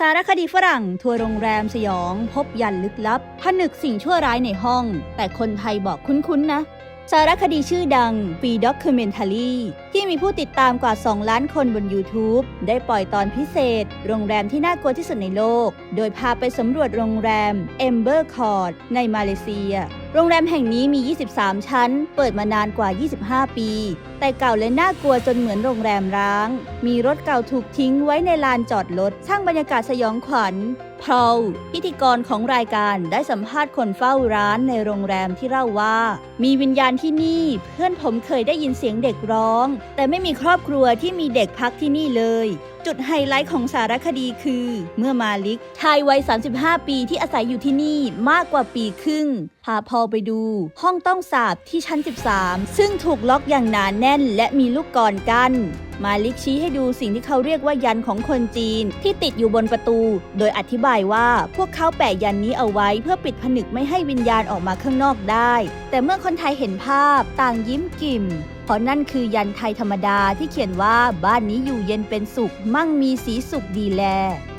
สารคดีฝรั่ง ทัวร์โรงแรมสยอง พบยันลึกลับ ผนึกสิ่งชั่วร้ายในห้อง แต่คนไทยบอกคุ้นๆนะ สารคดีชื่อดังปีด็อกิเมนทารีที่มีผู้ติดตามกว่า 2 ล้านคนบน YouTube ได้ปล่อยตอนพิเศษ โรงแรมที่น่ากลัวที่สุดในโลก โดยพาไปสำรวจโรงแรม Amber Court ในมาเลเซีย โรงแรมแห่งนี้มี 23 ชั้น เปิดมานานกว่า 25 ปี แต่เก่าและน่ากลัวจนเหมือนโรงแรมร้าง มีรถเก่าถูกทิ้งไว้ในลานจอดรถ สร้างบรรยากาศสยองขวัญพอลพิธีกรของรายการได้สัมภาษณ์คนเฝ้าร้านในโรงแรมที่เล่าว่า มีวิญญาณที่นี่ เพื่อนผมเคยได้ยินเสียงเด็กร้อง แต่ไม่มีครอบครัวที่มีเด็กพักที่นี่เลย จุดไฮไลท์ของสารคดีคือ เมื่อมาลิกชายวัย 35 ปีที่อาศัยอยู่ที่นี่มากกว่าปีครึ่ง พาพอลไปดู ห้องต้องสาบที่ชั้น 13 ซึ่งถูกล็อกอย่างหนานแน่นและมีลูกกรกั้น มาลิกชี้ให้ดูสิ่งที่เขาเรียกว่ายันของคนจีน ที่ติดอยู่บนประตู โดยอธิบายว่าพวกเขาแปะยันนี้เอาไว้เพื่อปิดผนึกไม่ให้วิญญาณออกมาข้างนอกได้ แต่เมื่อคนไทยเห็นภาพต่างยิ้มกิ่มเพราะนั่นคือยันไทยธรรมดาที่เขียนว่าบ้านนี้อยู่เย็นเป็นสุข มั่งมีสีสุขดีแล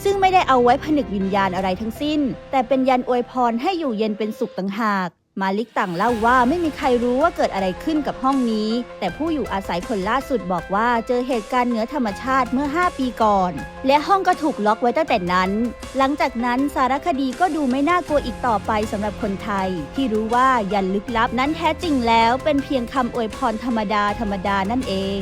ซึ่งไม่ได้เอาไว้ผนึกวิญญาณอะไรทั้งสิ้น แต่เป็นยันอวยพรให้อยู่เย็นเป็นสุขต่างหาก มาลิกต่างเล่าว่าไม่มีใครรู้ว่าเกิดอะไรขึ้นกับห้องนี้ แต่ผู้อยู่อาศัยคนล่าสุดบอกว่าเจอเหตุการณ์เหนือธรรมชาติเมื่อ 5 ปีก่อน และห้องก็ถูกล็อกไว้ตั้งแต่นั้น หลังจากนั้นสารคดีก็ดูไม่น่ากลัวอีกต่อไปสำหรับคนไทย ที่รู้ว่ายันลึกลับนั้นแท้จริงแล้วเป็นเพียงคำอวยพรธรรมดาธรรมดานั่นเอง